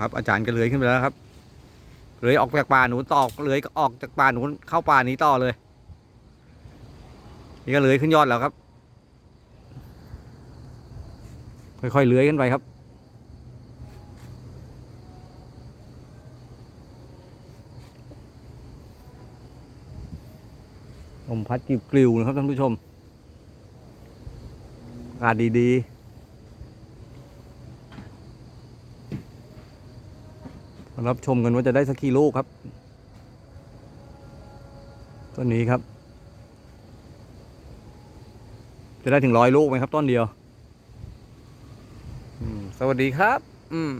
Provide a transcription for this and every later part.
ครับ อาจารย์ก็เลื้อยขึ้นไปแล้วครับเลื้อยออกจากป่าหนูต่อเลื้อยออกจากป่าหนูเข้าป่านี้ต่อเลย นี่ก็เลื้อยขึ้นยอดแล้วครับ ค่อยๆเลื้อยขึ้นไปครับ ลมพัดกลิวๆนะครับท่านผู้ชมอากาศดีๆมา รับชมกันว่าจะได้สักกี่ลูกครับต้นนี้ครับ จะได้ถึงร้อยลูกไหมครับต้นเดียวสวัสดีครับ อืม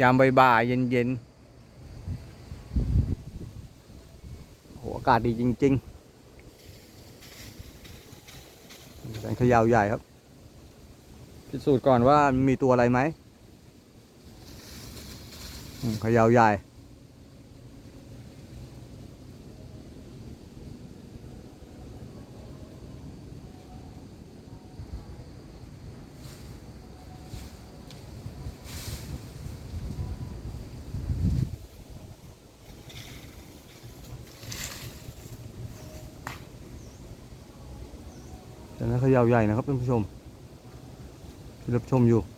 ยามบ่ายๆเย็นๆโหอากาศดีจริงๆเป็นเขยาวใหญ่ครับ พิสูจน์ก่อนว่ามีตัวอะไรไหม ขยาวใหญ่แต่นั้นเขยาวใหญ่นะครับท่านผู้ชมที่รับชมอยู่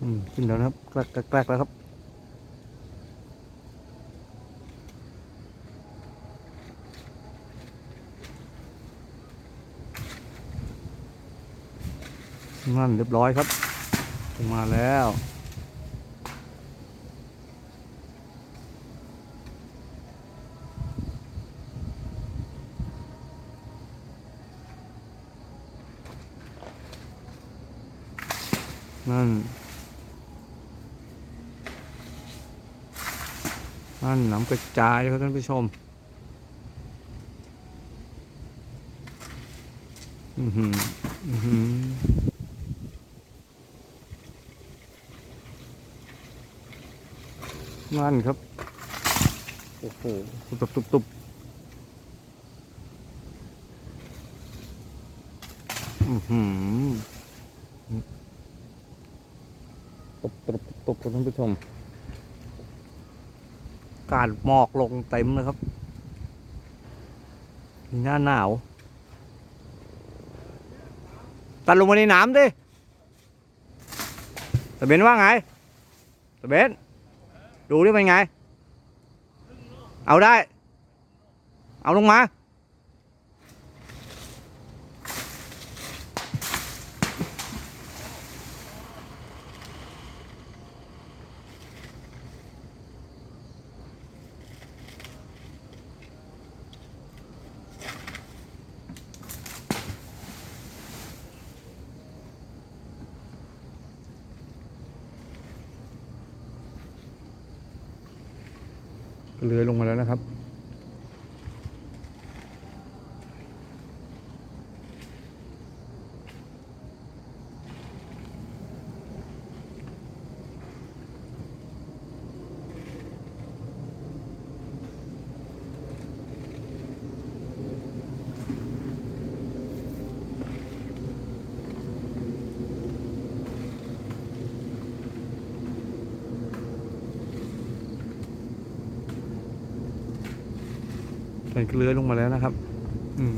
อืมขึ้นแล้วนะครับกลกกลกแกลกแล้วครับนั่นเรียบร้อยครับมาแล้วนั่น นั่นน้ำกระจายครับท่านผู้ชม อือหือ อือหือนั่นครับ โอ้โห ตุบตุบตุบอือหือตุบตุบตุบตุบครับท่านผู้ชมากาศหมอกลงเต็มเลยครับนี่หน้าหนาวตัดลงมาในน้ำดิตะเบนว่าไงตะเบนดูดิเป็นไง เอาได้ เอาลงมา เลื้อยลงมาแล้วนะครับ เป็นเลื้อยลงมาแล้วนะครับ อืม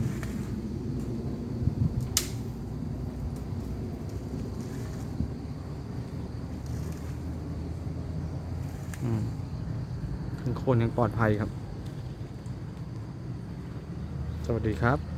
อืมทุกคนยังปลอดภัยครับ สวัสดีครับ